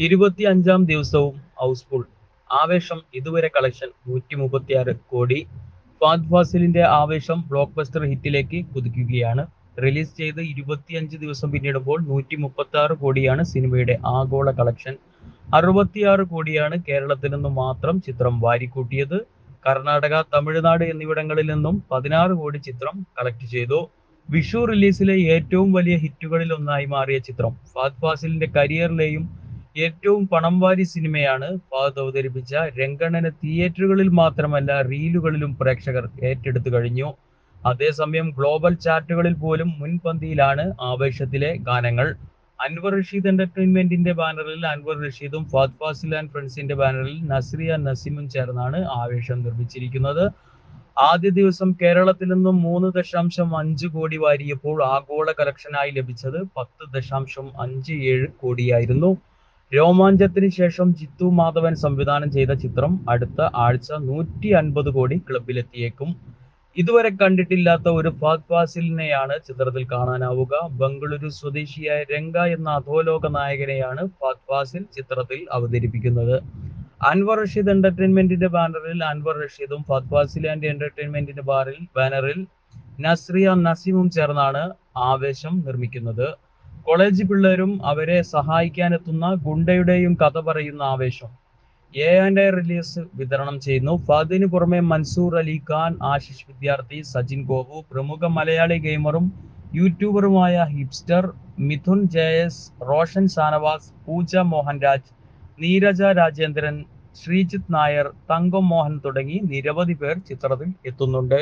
ഇരുപത്തി അഞ്ചാം ദിവസവും ഹൗസ്ഫുൾ. ആവേശം ഇതുവരെ കളക്ഷൻ നൂറ്റി മുപ്പത്തിയാറ് കോടി. ഫാദ് ഫാസിലിന്റെ ആവേശം ബ്ലോക്ക് ബസ്റ്റർ ഹിറ്റിലേക്ക് കുതിക്കുകയാണ്. റിലീസ് ചെയ്ത് ഇരുപത്തിയഞ്ച് ദിവസം പിന്നിടുമ്പോൾ നൂറ്റി മുപ്പത്തി ആറ് കോടിയാണ് സിനിമയുടെ ആഗോള കളക്ഷൻ അറുപത്തിയാറ് കോടിയാണ് കേരളത്തിൽ നിന്നും മാത്രം ചിത്രം വാരിക്കൂട്ടിയത്. കർണാടക തമിഴ്നാട് എന്നിവിടങ്ങളിൽ നിന്നും പതിനാറ് കോടി ചിത്രം കളക്ട് ചെയ്തു. വിഷു റിലീസിലെ ഏറ്റവും വലിയ ഹിറ്റുകളിൽ ഒന്നായി മാറിയ ചിത്രം ഫാദ് ഫാസിലിന്റെ കരിയറിലെയും ഏറ്റവും പണം വാരി സിനിമയാണ് ഫഹദ് അവതരിപ്പിച്ച രംഗണ്ണന് തിയേറ്ററുകളിൽ മാത്രമല്ല റീലുകളിലും പ്രേക്ഷകർ ഏറ്റെടുത്തു കഴിഞ്ഞു. അതേസമയം ഗ്ലോബൽ ചാർട്ടുകളിൽ പോലും മുൻപന്തിയിലാണ് ആവേശത്തിലെ ഗാനങ്ങൾ. അൻവർ റഷീദ് എന്റർടൈൻമെന്റിന്റെ ബാനറിൽ അൻവർ റഷീദും ഫാദ് ഫാസിൽ ആൻഡ് ഫ്രണ്ട്സിന്റെ ബാനറിൽ നസ്രിയ നസീമും ചേർന്നാണ് ആവേശം നിർമ്മിച്ചിരിക്കുന്നത്. ആദ്യ ദിവസം കേരളത്തിൽ നിന്നും മൂന്ന് ദശാംശം അഞ്ച് കോടി വാരിയപ്പോൾ ആഗോള കളക്ഷനായി ലഭിച്ചത് പത്ത് ദശാംശം അഞ്ച് ഏഴ് കോടിയായിരുന്നു. രോമാഞ്ചത്തിന് ശേഷം ജിത്തു മാധവൻ സംവിധാനം ചെയ്ത ചിത്രം അടുത്ത ആഴ്ച നൂറ്റി അൻപത് കോടി ക്ലബിലെത്തിയേക്കും. ഇതുവരെ കണ്ടിട്ടില്ലാത്ത ഒരു ഫാദ് ഫാസിലിനെയാണ് ചിത്രത്തിൽ കാണാനാവുക. ബംഗളൂരു സ്വദേശിയായ രംഗ എന്ന അധോലോക നായകനെയാണ് ഫാദ് ഫാസിൽ ചിത്രത്തിൽ അവതരിപ്പിക്കുന്നത്. അൻവർ റഷീദ് എന്റർടൈൻമെന്റിന്റെ ബാനറിൽ അൻവർ റഷീദും ഫാദ് ഫാസിൽ ആൻഡ് എന്റർടൈൻമെന്റിന്റെ ബാനറിൽ നസ്രിയ നസീമും ചേർന്നാണ് ആവേശം നിർമ്മിക്കുന്നത്. കോളേജ് പിള്ളേരും അവരെ സഹായിക്കാനെത്തുന്ന ഗുണ്ടയുടെയും കഥ പറയുന്ന ആവേശം. എ ആൻഡ് റിലീസ് വിതരണം ചെയ്യുന്നു. ഫാദിന് പുറമെ മൻസൂർ അലി ഖാൻ ആശിഷ് വിദ്യാർത്ഥി സജിൻ ഗോപു പ്രമുഖ മലയാളി ഗെയിമറും യൂട്യൂബറുമായ ഹിപ്സ്റ്റർ മിഥുൻ ജയസ് റോഷൻ ഷാനവാസ് പൂജ മോഹൻരാജ് നീരജ രാജേന്ദ്രൻ ശ്രീജിത്ത് നായർ തങ്കം മോഹൻ തുടങ്ങി നിരവധി പേർ ചിത്രത്തിൽ എത്തുന്നുണ്ട്.